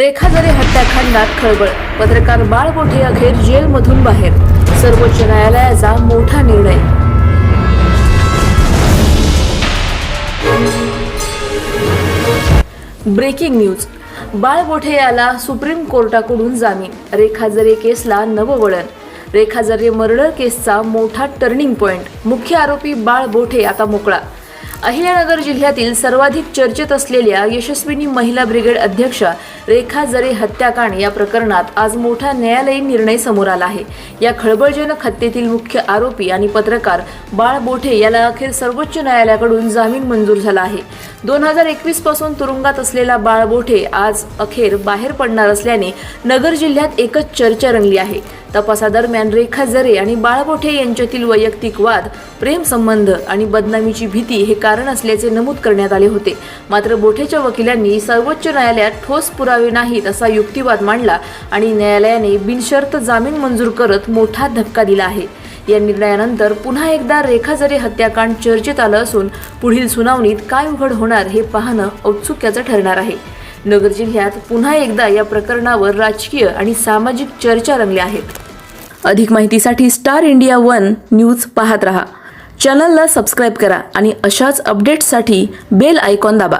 रेखा जरे हत्याकांडात खळबळ पत्रकार बाळ मोठे अखेर जेलमधून बाहेर. सर्वोच्च न्यायालयाचा मोठा निर्णय. Breaking news. बाळ मोठे याला सुप्रीम कोर्टाकडून जामीन. रेखा जरे केसला नववळण. रेखा जरे मर्डर केसचा मोठा टर्निंग पॉइंट. मुख्य आरोपी बाळ बोठे आता मोकळा. अहिल्यानगर जिल्ह्यातील सर्वाधिक चर्चेत असलेल्या यशस्विनी महिला ब्रिगेड अध्यक्षा रेखा जरे हत्याकांड या प्रकरणात आज मोठा न्यायालयीन निर्णय समोर आला आहे. या खळबळजनक हत्येतील मुख्य आरोपी आणि पत्रकार बाळ बोठे याला अखेर सर्वोच्च न्यायालयाकडून जामीन मंजूर झाला आहे. दोन हजार एकवीसपासून तुरुंगात असलेला बाळ बोठे आज अखेर बाहेर पडणार असल्याने नगर जिल्ह्यात एकच चर्चा रंगली आहे. तपासादरम्यान रेखा जरे आणि बाळबोठे यांच्यातील वैयक्तिक वाद प्रेमसंबंध आणि बदनामीची भीती हे कारण असल्याचे नमूद करण्यात आले होते. मात्र बोठेच्या वकिलांनी सर्वोच्च न्यायालयात ठोस पुरावे नाहीत असा युक्तिवाद मांडला आणि न्यायालयाने बिनशर्त जामीन मंजूर करत मोठा धक्का दिला आहे. या निर्णयानंतर पुन्हा एकदा रेखाजरे हत्याकांड चर्चेत आलं असून पुढील सुनावणीत काय उघड होणार हे पाहणं औत्सुक्याचं ठरणार आहे. नगर जिल्ह्यात पुन्हा एकदा या प्रकरणावर राजकीय आणि सामाजिक चर्चा रंगल्या आहेत. अधिक माहितीसाठी स्टार इंडिया वन न्यूज पाहत रहा. चॅनलला सबस्क्राईब करा आणि अशाच अपडेट्ससाठी बेल आयकॉन दाबा.